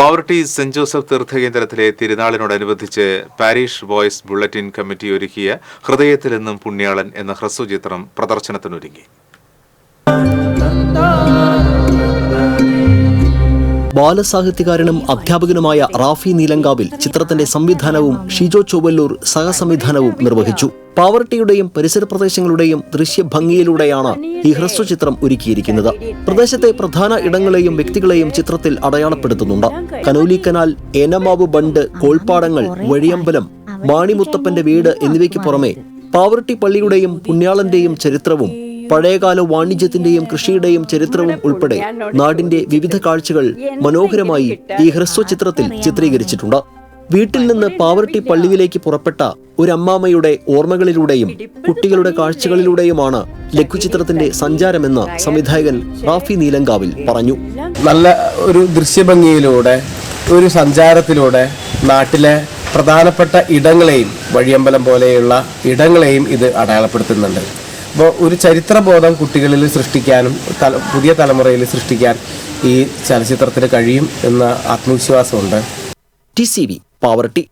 Pavaratty saint Joseph തീർത്ഥകേന്ദ്രത്തിലെ തിരുനാളിനോടനുബന്ധിച്ച് parish boys bulletin committee ഒരുക്കിയ ഹൃദയത്തിൽ നിന്നും പുണ്യാളൻ എന്ന ഹ്രസ്വചിത്രം പ്രദർശനത്തിനൊരുങ്ങി. ബാലസാഹിത്യകാരനും അധ്യാപകനുമായ റാഫി നീലങ്കാവിൽ ചിത്രത്തിന്റെ സംവിധാനവും ഷിജോ ചൊവ്വല്ലൂർ സഹസംവിധാനവും നിർവഹിച്ചു. പാവർട്ടിയുടെയും പരിസര പ്രദേശങ്ങളുടെയും ദൃശ്യഭംഗിയിലൂടെയാണ് ഈ ഹ്രസ്വചിത്രം ഒരുക്കിയിരിക്കുന്നത്. പ്രദേശത്തെ പ്രധാന ഇടങ്ങളെയും വ്യക്തികളെയും ചിത്രത്തിൽ അടയാളപ്പെടുത്തുന്നുണ്ട്. കനോലി കനാൽ ഏനമാവ് ബണ്ട് കോൾപ്പാടങ്ങൾ വഴിയമ്പലം മാണിമുത്തപ്പന്റെ വീട് എന്നിവയ്ക്ക് പുറമെ പാവർട്ടി പള്ളിയുടെയും പുണ്യാളന്റെയും ചരിത്രവും പഴയകാല വാണിജ്യത്തിന്റെയും കൃഷിയുടെയും ചരിത്രവും ഉൾപ്പെടെ നാടിന്റെ വിവിധ കാഴ്ചകൾ മനോഹരമായി ഈ ഹ്രസ്വചിത്രത്തിൽ ചിത്രീകരിച്ചിട്ടുണ്ട്. വീട്ടിൽ നിന്ന് പാവർട്ടി പള്ളിയിലേക്ക് പുറപ്പെട്ട ഒരു അമ്മാമ്മയുടെ ഓർമ്മകളിലൂടെയും കുട്ടികളുടെ കാഴ്ചകളിലൂടെയുമാണ് ലഘുചിത്രത്തിന്റെ സഞ്ചാരമെന്ന് സംവിധായകൻ റാഫി നീലങ്കാവിൽ പറഞ്ഞു. നല്ല ഒരു ദൃശ്യഭംഗിയിലൂടെ ഒരു സഞ്ചാരത്തിലൂടെ നാട്ടിലെ പ്രധാനപ്പെട്ട ഇടങ്ങളെയും വഴിയമ്പലം പോലെയുള്ള ഇടങ്ങളെയും ഇത് അടയാളപ്പെടുത്തുന്നുണ്ട്. അപ്പോൾ ഒരു ചരിത്രബോധം കുട്ടികളിൽ സൃഷ്ടിക്കാനും തല പുതിയ തലമുറയിൽ സൃഷ്ടിക്കാൻ ഈ ചലച്ചിത്രത്തിന് കഴിയും എന്ന ആത്മവിശ്വാസമുണ്ട്. T C V poverty